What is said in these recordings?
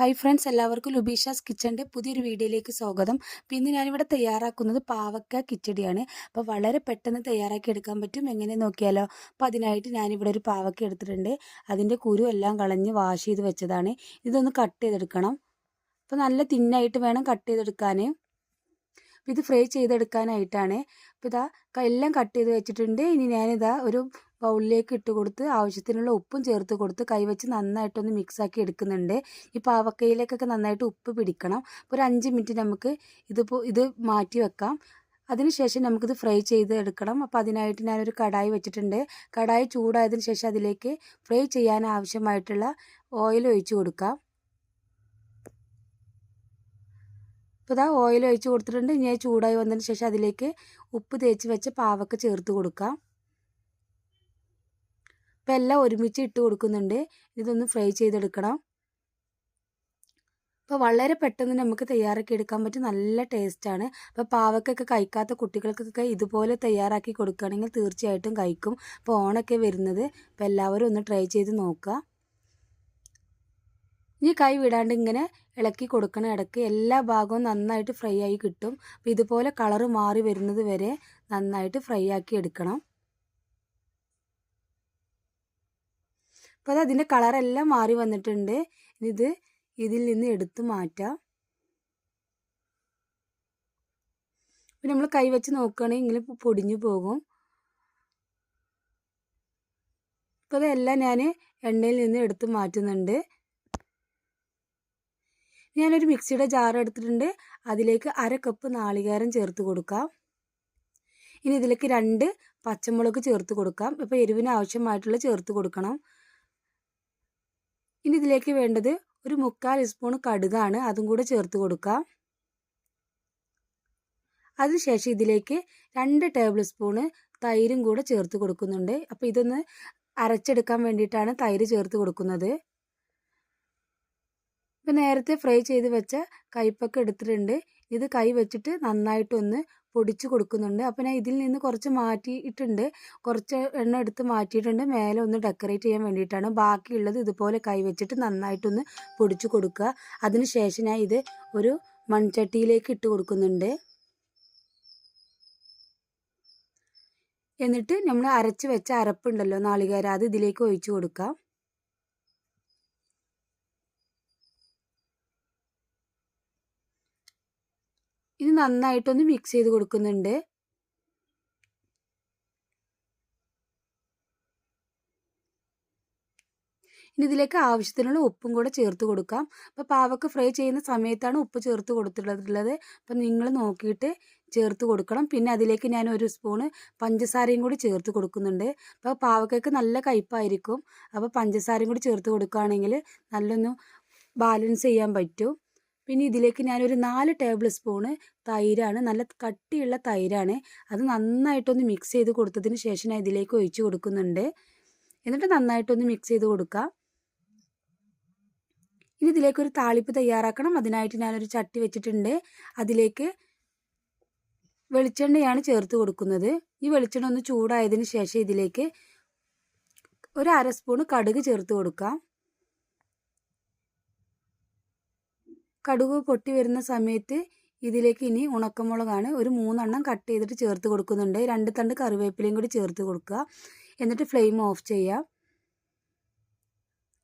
Hi friends എല്ലാവർക്കും ലുബീഷാസ് കിച്ചന്റെ പുതിയൊരു വീഡിയോയിലേക്ക് സ്വാഗതം. അപ്പോൾ ഇന്ന് ഞാനിവിടെ തയ്യാറാക്കുന്നത് പാവക്ക കിച്ചടിയാണ്. അപ്പോൾ വളരെ പെട്ടെന്ന് തയ്യാറാക്കി എടുക്കാൻ പറ്റും. എങ്ങനെ നോക്കിയാലോ? അപ്പോൾ അതിനായിട്ട് ഞാനിവിടെ ഒരു പാവക്ക എടുത്തിട്ടുണ്ട്. അതിന്റെ കുരു എല്ലാം കളഞ്ഞ് വാഷ് ചെയ്ത് വെച്ചതാണ്. ഇതൊന്ന് കട്ട് ചെയ്തെടുക്കണം. അപ്പോൾ നല്ല തിന്നായിട്ട് വേണം കട്ട് ചെയ്തെടുക്കാൻ ഇത് ഫ്രൈ ചെയ്തെടുക്കാനായിട്ടാണ്. അപ്പോൾ ഇതാ എല്ലാം കട്ട് ചെയ്ത് വെച്ചിട്ടുണ്ട്. ഇനി ഞാനിതാ ഒരു ബൗളിലേക്ക് ഇട്ട് കൊടുത്ത് ആവശ്യത്തിനുള്ള ഉപ്പും ചേർത്ത് കൊടുത്ത് കൈവച്ച് നന്നായിട്ടൊന്ന് മിക്സാക്കി എടുക്കുന്നുണ്ട്. ഈ പാവക്കയിലേക്കൊക്കെ നന്നായിട്ട് ഉപ്പ് പിടിക്കണം. അപ്പോൾ ഒരു അഞ്ച് മിനിറ്റ് നമുക്ക് ഇതിപ്പോൾ ഇത് മാറ്റി വെക്കാം. അതിനുശേഷം നമുക്കിത് ഫ്രൈ ചെയ്ത് എടുക്കണം. അപ്പോൾ അതിനായിട്ട് ഞാനൊരു കടായി വെച്ചിട്ടുണ്ട്. കടായി ചൂടായതിന് ശേഷം അതിലേക്ക് ഫ്രൈ ചെയ്യാൻ ആവശ്യമായിട്ടുള്ള ഓയിൽ ഒഴിച്ച് കൊടുക്കാം. അപ്പോൾ ഇതാ ഓയിൽ ഒഴിച്ച് കൊടുത്തിട്ടുണ്ട്. ഇനി ചൂടായി വന്നതിന് ശേഷം അതിലേക്ക് ഉപ്പ് തേച്ച് വെച്ച പാവക്ക ചേർത്ത് കൊടുക്കാം. അപ്പോൾ എല്ലാം ഒരുമിച്ച് ഇട്ട് കൊടുക്കുന്നുണ്ട്. ഇതൊന്ന് ഫ്രൈ ചെയ്തെടുക്കണം. അപ്പോൾ വളരെ പെട്ടെന്ന് നമുക്ക് തയ്യാറാക്കി എടുക്കാൻ പറ്റും നല്ല ടേസ്റ്റാണ് അപ്പോൾ പാവക്കൊക്കെ കഴിക്കാത്ത കുട്ടികൾക്കൊക്കെ ഇതുപോലെ തയ്യാറാക്കി കൊടുക്കുകയാണെങ്കിൽ തീർച്ചയായിട്ടും കഴിക്കും. അപ്പോൾ ഓണൊക്കെ വരുന്നത്. അപ്പോൾ എല്ലാവരും ഒന്ന് ട്രൈ ചെയ്ത് നോക്കുക. ഇനി കൈ വിടാണ്ട് ഇങ്ങനെ ഇളക്കി കൊടുക്കണ ഇടയ്ക്ക് എല്ലാ ഭാഗവും നന്നായിട്ട് ഫ്രൈ ആയി കിട്ടും. അപ്പോൾ ഇതുപോലെ കളറ് മാറി വരുന്നത് വരെ നന്നായിട്ട് ഫ്രൈ ആക്കി എടുക്കണം. അപ്പോൾ അത് അതിന്റെ കളറെല്ലാം മാറി വന്നിട്ടുണ്ട്. ഇത് ഇതിൽ നിന്ന് എടുത്ത് മാറ്റാം. പിന്നെ നമ്മൾ കൈ വെച്ച് നോക്കുകയാണെങ്കിൽ പൊടിഞ്ഞു പോകും. അപ്പോൾ അതെല്ലാം ഞാൻ എണ്ണയിൽ നിന്ന് എടുത്ത് മാറ്റുന്നുണ്ട്. ഞാനൊരു മിക്സിയുടെ ജാർ എടുത്തിട്ടുണ്ട്. അതിലേക്ക് അര കപ്പ് നാളികേരം ചേർത്ത് കൊടുക്കാം. ഇനി ഇതിലേക്ക് രണ്ട് പച്ചമുളക് ചേർത്ത് കൊടുക്കാം. ഇപ്പോൾ എരിവിന് ആവശ്യമായിട്ടുള്ള ചേർത്ത് കൊടുക്കണം. ഇനി ഇതിലേക്ക് വേണ്ടത് ഒരു മുക്കാൽ സ്പൂൺ കടുകാണ്. അതും കൂടെ ചേർത്ത് കൊടുക്കാം. അതിനുശേഷം ഇതിലേക്ക് രണ്ട് ടേബിൾ സ്പൂണ് തൈരും കൂടെ ചേർത്ത് കൊടുക്കുന്നുണ്ട്. അപ്പോൾ ഇതൊന്ന് അരച്ചെടുക്കാൻ വേണ്ടിയിട്ടാണ് തൈര് ചേർത്ത് കൊടുക്കുന്നത്. ഇപ്പം നേരത്തെ ഫ്രൈ ചെയ്ത് വെച്ച കയ്പ്പൊക്കെ എടുത്തിട്ടുണ്ട്. ഇത് കൈ വെച്ചിട്ട് നന്നായിട്ടൊന്ന് പൊടിച്ച് കൊടുക്കുന്നുണ്ട്. അപ്പോൾ ഞാൻ ഇതിൽ നിന്ന് കുറച്ച് മാറ്റിയിട്ടുണ്ട്. കുറച്ച് എണ്ണ എടുത്ത് മാറ്റിയിട്ടുണ്ട്. മേലെ ഒന്ന് ഡെക്കറേറ്റ് ചെയ്യാൻ വേണ്ടിയിട്ടാണ്. ബാക്കിയുള്ളത് ഇതുപോലെ കൈ വെച്ചിട്ട് നന്നായിട്ടൊന്ന് പൊടിച്ച് കൊടുക്കുക. അതിനുശേഷം ഞാൻ ഇത് ഒരു മൺചട്ടിയിലേക്ക് ഇട്ട് കൊടുക്കുന്നുണ്ട്. എന്നിട്ട് നമ്മൾ അരച്ച് വെച്ച അരപ്പുണ്ടല്ലോ നാളികേര അത് ഇതിലേക്ക് ഒഴിച്ചു കൊടുക്കാം. ഇത് നന്നായിട്ടൊന്ന് മിക്സ് ചെയ്ത് കൊടുക്കുന്നുണ്ട്. ഇനി ഇതിലേക്ക് ആവശ്യത്തിനുള്ള ഉപ്പും കൂടെ ചേർത്ത് കൊടുക്കാം. അപ്പോൾ പാവക്ക് ഫ്രൈ ചെയ്യുന്ന സമയത്താണ് ഉപ്പ് ചേർത്ത് കൊടുത്തിട്ടുള്ളത്. അപ്പം നിങ്ങൾ നോക്കിയിട്ട് ചേർത്ത് കൊടുക്കണം. പിന്നെ അതിലേക്ക് ഞാൻ ഒരു സ്പൂണ് പഞ്ചസാരയും കൂടി ചേർത്ത് കൊടുക്കുന്നുണ്ട്. അപ്പോൾ പാവക്കൊക്കെ നല്ല കയ്പ്പായിരിക്കും അപ്പോൾ പഞ്ചസാരയും കൂടി ചേർത്ത് കൊടുക്കുകയാണെങ്കിൽ നല്ലൊന്ന് ബാലൻസ് ചെയ്യാൻ പറ്റും. പിന്നെ ഇതിലേക്ക് ഞാനൊരു നാല് ടേബിൾ സ്പൂണ് തൈരാണ് നല്ല കട്ടിയുള്ള തൈരാണ്. അത് നന്നായിട്ടൊന്ന് മിക്സ് ചെയ്ത് കൊടുത്തതിന് ശേഷം ഞാൻ ഇതിലേക്ക് ഒഴിച്ച് കൊടുക്കുന്നുണ്ട്. എന്നിട്ട് നന്നായിട്ടൊന്ന് മിക്സ് ചെയ്ത് കൊടുക്കാം. ഇനി ഇതിലേക്കൊരു താളിപ്പ് തയ്യാറാക്കണം. അതിനായിട്ട് ഞാനൊരു ചട്ടി വെച്ചിട്ടുണ്ട്. അതിലേക്ക് വെളിച്ചെണ്ണയാണ് ചേർത്ത് കൊടുക്കുന്നത്. ഈ വെളിച്ചെണ്ണ ഒന്ന് ചൂടായതിന് ശേഷം ഇതിലേക്ക് ഒരു അര സ്പൂണ് കടുക് ചേർത്ത് കൊടുക്കാം. കടുക് പൊട്ടി വരുന്ന സമയത്ത് ഇതിലേക്ക് ഇനി ഉണക്കമുളകാണ്. ഒരു മൂന്നെണ്ണം കട്ട് ചെയ്തിട്ട് ചേർത്ത് കൊടുക്കുന്നുണ്ട്. രണ്ട് തണ്ട് കറിവേപ്പിലയും കൂടി ചേർത്ത് കൊടുക്കുക. എന്നിട്ട് ഫ്ലെയിം ഓഫ് ചെയ്യുക.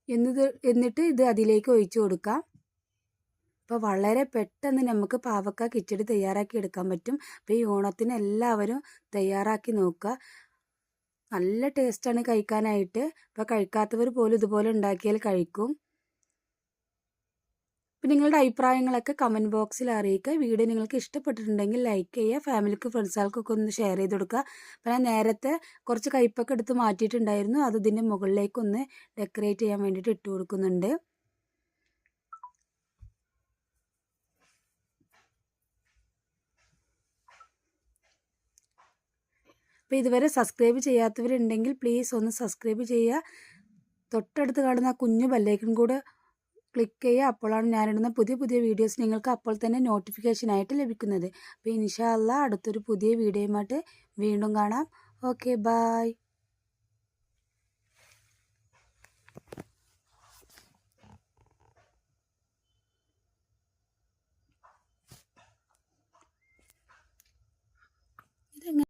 എന്നിത് എന്നിട്ട് ഇത് അതിലേക്ക് ഒഴിച്ചു കൊടുക്കുക. അപ്പോൾ വളരെ പെട്ടെന്ന് നമുക്ക് പാവക്ക കിച്ചടി തയ്യാറാക്കി എടുക്കാൻ പറ്റും. അപ്പോൾ ഈ ഓണത്തിന് എല്ലാവരും തയ്യാറാക്കി നോക്കുക. നല്ല ടേസ്റ്റാണ് കഴിക്കാനായിട്ട്. അപ്പോൾ കഴിക്കാത്തവർ പോലും ഇതുപോലെ ഉണ്ടാക്കിയാൽ കഴിക്കും. അപ്പോൾ നിങ്ങളുടെ അഭിപ്രായങ്ങളൊക്കെ കമന്റ് ബോക്സിൽ അറിയിക്കുക. വീഡിയോ നിങ്ങൾക്ക് ഇഷ്ടപ്പെട്ടിട്ടുണ്ടെങ്കിൽ ലൈക്ക് ചെയ്യുക. ഫാമിലിക്ക് ഫ്രണ്ട്സുകൾക്കൊക്കെ ഒന്ന് ഷെയർ ചെയ്ത് കൊടുക്കുക. അപ്പോൾ ഞാൻ നേരത്തെ കുറച്ച് കയ്പൊക്കെ എടുത്ത് മാറ്റിയിട്ടുണ്ടായിരുന്നു. അത് ഇതിന്റെ മുകളിലേക്ക് ഒന്ന് ഡെക്കറേറ്റ് ചെയ്യാൻ വേണ്ടിയിട്ട് ഇട്ട് കൊടുക്കുന്നുണ്ട്. അപ്പോൾ ഇതുവരെ സബ്സ്ക്രൈബ് ചെയ്യാത്തവരുണ്ടെങ്കിൽ പ്ലീസ് ഒന്ന് സബ്സ്ക്രൈബ് ചെയ്യുക. തൊട്ടടുത്ത് കാണുന്ന ആ കുഞ്ഞു ബല്ലേക്കും കൂടെ ക്ലിക്ക് ചെയ്യുക അപ്പോഴാണ് ഞാനിടുന്ന പുതിയ പുതിയ വീഡിയോസ് നിങ്ങൾക്ക് അപ്പോൾ തന്നെ നോട്ടിഫിക്കേഷനായിട്ട് ലഭിക്കുന്നത്. അപ്പോൾ ഇൻഷാല്ല അടുത്തൊരു പുതിയ വീഡിയോയുമായിട്ട് വീണ്ടും കാണാം. Okay bye